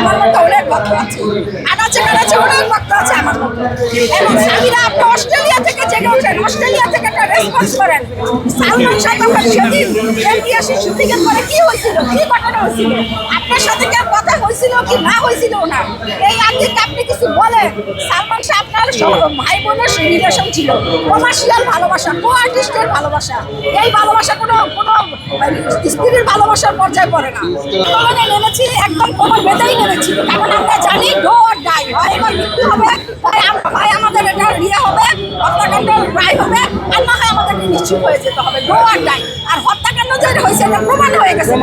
আমার মতো অনেক ভক্ত আছে। আনাচে কানাচে অনেক ভক্ত আছে আমার মতো এবং স্বামীরা আপনি অস্ট্রেলিয়া থেকে জেগে অস্ট্রেলিয়া থেকে রেসপন্স করেন। সালমান তখন সেদিন এমবিএসি শুটিং এর পরে কি হয়েছিল? কি ঘটনা হয়েছিল? আপনার সাথে কি কথা হয়েছিল কি না হয়েছিল না? এই আগে আপনি কিছু বলেন? সালমান শাহ আপনার ভাই বোনের রিলেশন ছিল। কমার্শিয়াল ভালোবাসা কো আর্টিস্টের ভালোবাসা? এই ভালোবাসা কোনো কোনো মানে স্ত্রীর ভালোবাসার পর্যায়ে পড়ে না। আন্দোলনে নেমেছি একদম কোনো বেঁধেই নেমেছি কারণ আমরা জানি ডো আর ডাই হয় এবার মৃত্যু হবে, হয় আমাদের এটা ইয়ে হবে হত্যাকাণ্ড রায় হবে, আর নিশ্চিত হয়ে যেতে হবে। ডো আর ডাই আর হত্যাকাণ্ড যে হয়েছে এটা প্রমাণ হয়ে গেছে।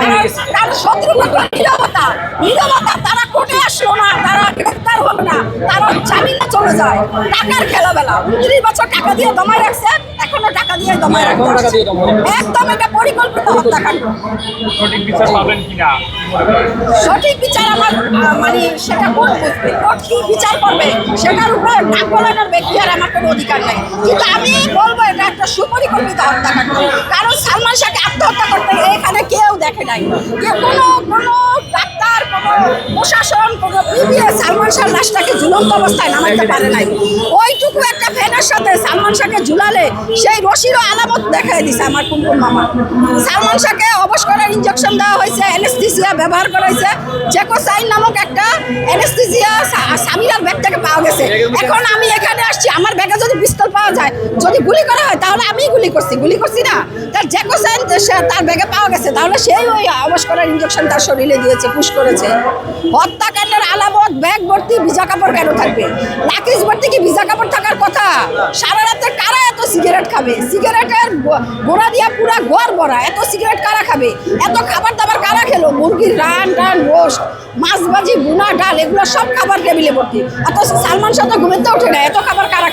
তার শত্রু কত নীরবতা। নীরবতা তারা কোর্টে আসলো না তারা গ্রেফতার হলো না। তারা জামিনে চলে যায়। টাকার খেলাবেলা। উনত্রিশ বছর টাকা দিয়ে দমায় রাখছে এখনও টাকা দিয়ে দমায় রাখছে। একদম এটা পরিকল্পিত হত্যাকাণ্ড। সঠিক বিচার পাবেন কিনা? সঠিক বিচার আমার মানে সেটা কোর্ট বুঝবে? কোর্ট কি বিচার করবে? সেটার উপরে নাক গলানোর ব্যক্তি আর আমার কোনো অধিকার নাই। কিন্তু আমি বলব এটা একটা কারণ সালমান শাহকে আত্মহত্যা করতে এখানে কেউ দেখে নাই। কোনো কোনো ডাক্তার, কোনো প্রশাসন, কোনো বিবিএ সালমান শাহ লাশটাকে ঝুলন্ত অবস্থায় নামাইতে পারে নাই। ওইটুকু একটা ফ্যানের সাথে সালমান শাহকে ঝুলালে সেই রশিরও আলামত দেখাই দিছে আমার কুমকুম মামা। সালমান শাহকে অবশ করার ইঞ্জেকশন দেওয়া হয়েছে অ্যানেস্থিসিয়া ব্যবহার করা হয়েছে। জেকোসাইন নামক একটা অ্যানেস্থিসিয়া সামিরার ব্যাগ থেকে পাওয়া গেছে। এখন আমি এখানে আসছি, আমার ব্যাগে যদি পিস্তল পাওয়া যায়, যদি গুলি করা হয়, তাহলে আমি গুলি করছি। গুলি করছি না। তার জেকো জেকোসাইন তার ব্যাগে পাওয়া গেছে, তাহলে সেই ওই অবশ করার ইঞ্জেকশন তার শরীরে দিয়েছে, পুশ করেছে। হত্যাকাণ্ডের আলামত, ব্যাগ ভর্তি, ভিজা কাপড় কেন থাকবে? লাকিজ ভর্তি কি ভিজা কাপড় থাকার কথা। সারা রাতে কারা এত সিগারেট খাবে? সিগারেটের গোড়া দিয়া পুরা ঘর ভরা। এত সিগারেট কারা খাবে? এত খাবার দাবার কারা খেলো? মুরগির রান, টান রোস্ট মাছ ভাজি বুনা ডাল, এগুলো সব খাবার টেবিলে ভর্তি। অথচ সালমান শাহ তো ঘুমেতে ওঠে না এত খাবার কারা